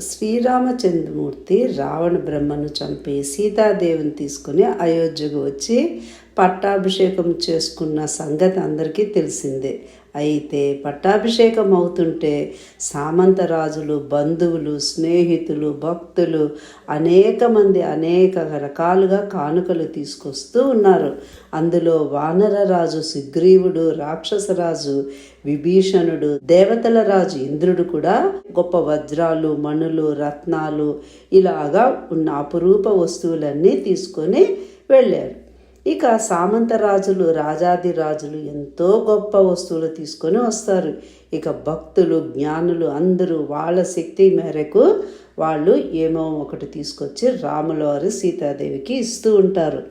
శ్రీరామచంద్రమూర్తి రావణ బ్రహ్మను చంపి సీతాదేవిని తీసుకుని అయోధ్యకు వచ్చి పట్టాభిషేకం చేసుకున్న సంగతి అందరికీ తెలిసిందే. అయితే పట్టాభిషేకం అవుతుంటే సామంత రాజులు బంధువులు స్నేహితులు భక్తులు అనేక మంది అనేక రకాలుగా కానుకలు తీసుకొస్తూ ఉన్నారు. అందులో వానర రాజు సుగ్రీవుడు రాక్షసరాజు విభీషణుడు దేవతల రాజు ఇంద్రుడు కూడా గొప్ప వజ్రాలు మణులు రత్నాలు ఇలాగా ఉన్న అపురూప వస్తువులన్నీ తీసుకొని వెళ్ళారు. ఇక సామంత రాజులు రాజాది రాజులు ఎంతో గొప్ప వస్తువులు తీసుకొని వస్తారు. ఇక భక్తులు జ్ఞానులు అందరూ వాళ్ళ శక్తి మేరకు వాళ్ళు ఏమో ఒకటి తీసుకొచ్చి రాములవారి సీతాదేవికి ఇస్తూ ఉంటారు.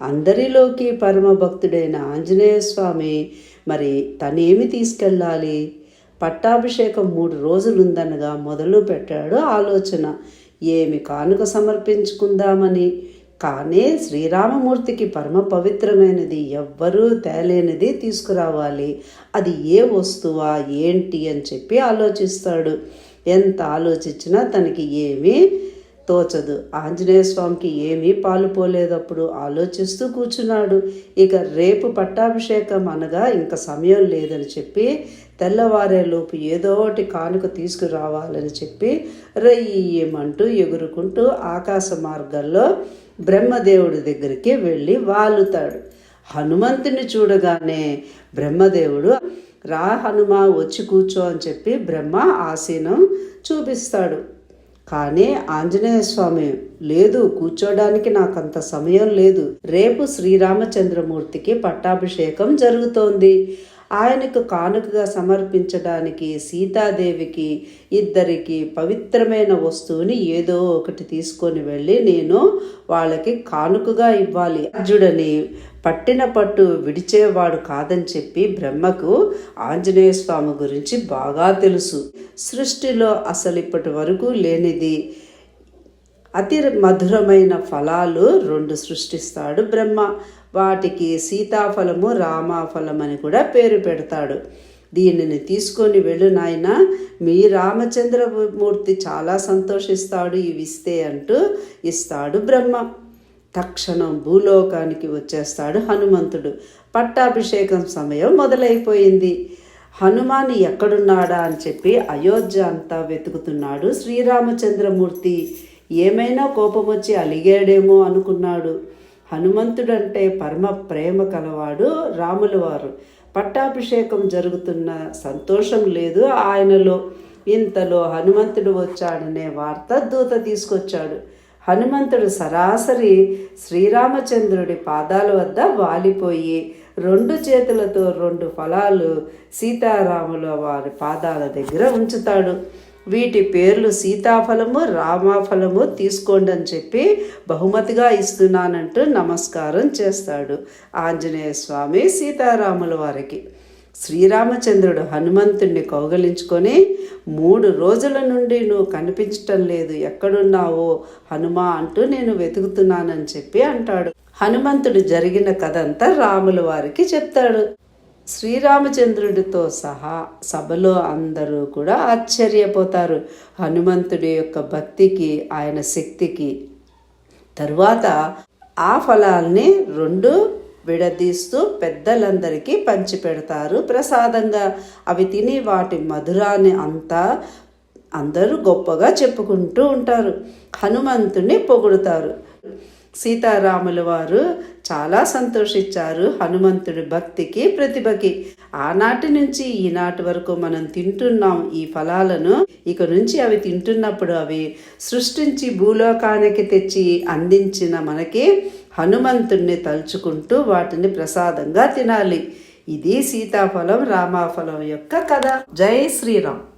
అందరిలోకి పరమ భక్తుడైన ఆంజనేయ స్వామి మరి తనేమి తీసుకెళ్ళాలి? పట్టాభిషేకం మూడు రోజులుందనగా మొదలు పెట్టాడు ఆలోచన. ఏమి కానుక సమర్పించుకుందామని కానీ శ్రీరామమూర్తికి పరమ పవిత్రమైనది ఎవ్వరూ తేలేనిది తీసుకురావాలి. అది ఏ వస్తువా? ఏంటి అని చెప్పి ఆలోచిస్తాడు. ఎంత ఆలోచించినా తనకి ఏమీ తోచదు. ఆంజనేయ స్వామికి ఏమీ పాలు పోలేదప్పుడు ఆలోచిస్తూ కూర్చున్నాడు. ఇక రేపు పట్టాభిషేకం అనగా ఇంకా సమయం లేదని చెప్పి తెల్లవారేలోపు ఏదో ఒకటి కానుక తీసుకురావాలని చెప్పి రయ్యమంటూ ఎగురుకుంటూ ఆకాశ మార్గాల్లో బ్రహ్మదేవుడి దగ్గరికి వెళ్ళి వాలుతాడు. హనుమంతుని చూడగానే బ్రహ్మదేవుడు రా హనుమ వచ్చి కూర్చో అని చెప్పి బ్రహ్మ ఆసీనం చూపిస్తాడు. కానీ ఆంజనేయ స్వామి లేదు కూర్చోడానికి నాకంత సమయం లేదు. రేపు శ్రీరామచంద్రమూర్తికి పట్టాభిషేకం జరుగుతోంది. ఆయనకు కానుకగా సమర్పించడానికి సీతాదేవికి ఇద్దరికి పవిత్రమైన వస్తువుని ఏదో ఒకటి తీసుకొని వెళ్ళి నేను వాళ్ళకి కానుకగా ఇవ్వాలి. అర్జుడని పట్టిన పట్టు విడిచేవాడు కాదని చెప్పి బ్రహ్మకు ఆంజనేయ స్వామి గురించి బాగా తెలుసు. సృష్టిలో అసలు ఇప్పటి వరకు లేనిది. అతి మధురమైన ఫలాలు రెండు సృష్టిస్తాడు బ్రహ్మ. వాటికి సీతాఫలము రామాఫలం అని కూడా పేరు పెడతాడు. దీనిని తీసుకొని వెళ్ళు నాయన. మీ రామచంద్రమూర్తి చాలా సంతోషిస్తాడు ఇవి ఇస్తే అంటూ ఇస్తాడు బ్రహ్మ. తక్షణం భూలోకానికి వచ్చేస్తాడు హనుమంతుడు. పట్టాభిషేకం సమయం మొదలైపోయింది. హనుమాన్ ఎక్కడున్నాడా అని చెప్పి అయోధ్య అంతా వెతుకుతున్నాడు శ్రీరామచంద్రమూర్తి. ఏమైనా కోపం వచ్చి అలిగాడేమో అనుకున్నాడు. హనుమంతుడంటే పరమ ప్రేమ కలవాడు రాములవారు పట్టాభిషేకం జరుగుతున్న సంతోషం లేదు ఆయనలో. ఇంతలో హనుమంతుడు వచ్చాడనే వార్త దూత తీసుకొచ్చాడు. హనుమంతుడు సరాసరి శ్రీరామచంద్రుడి పాదాల వద్ద వాలిపోయి రెండు చేతులతో రెండు ఫలాలు సీతారాముల వారి పాదాల దగ్గర ఉంచుతాడు. వీటి పేర్లు సీతాఫలము రామాఫలము తీసుకోండి అని చెప్పి బహుమతిగా ఇస్తున్నానంటూ నమస్కారం చేస్తాడు. ఆంజనేయ స్వామి సీతారాముల వారికి. శ్రీరామచంద్రుడు హనుమంతుణ్ణి కౌగలించుకొని మూడు రోజుల నుండి నువ్వు కనిపించటం లేదు ఎక్కడున్నావో హనుమా అంటూ నేను వెతుకుతున్నానని చెప్పి అంటాడు. హనుమంతుడు జరిగిన కథ అంతా రాముల వారికి చెప్తాడు. శ్రీరామచంద్రుడితో సహా సభలో అందరూ కూడా ఆశ్చర్యపోతారు. హనుమంతుడి యొక్క భక్తికి ఆయన శక్తికి. తరువాత ఆ ఫలాల్ని రెండు విడదీస్తూ పెద్దలందరికీ పంచిపెడతారు ప్రసాదంగా. అవి తిని వాటి మధురాన్ని అంతా అందరూ గొప్పగా చెప్పుకుంటూ ఉంటారు. హనుమంతుడిని పొగుడుతారు. సీతారాముల వారు చాలా సంతోషించారు హనుమంతుడి భక్తికి ప్రతిభకి. ఆనాటి నుంచి ఈనాటి వరకు మనం తింటున్నాం ఈ ఫలాలను. ఇక నుంచి అవి తింటున్నప్పుడు అవి సృష్టించి భూలోకానికి తెచ్చి అందించిన మనకి హనుమంతుణ్ణి తలుచుకుంటూ వాటిని ప్రసాదంగా తినాలి. ఇది సీతాఫలం రామాఫలం యొక్క కథ. జై శ్రీరామ్.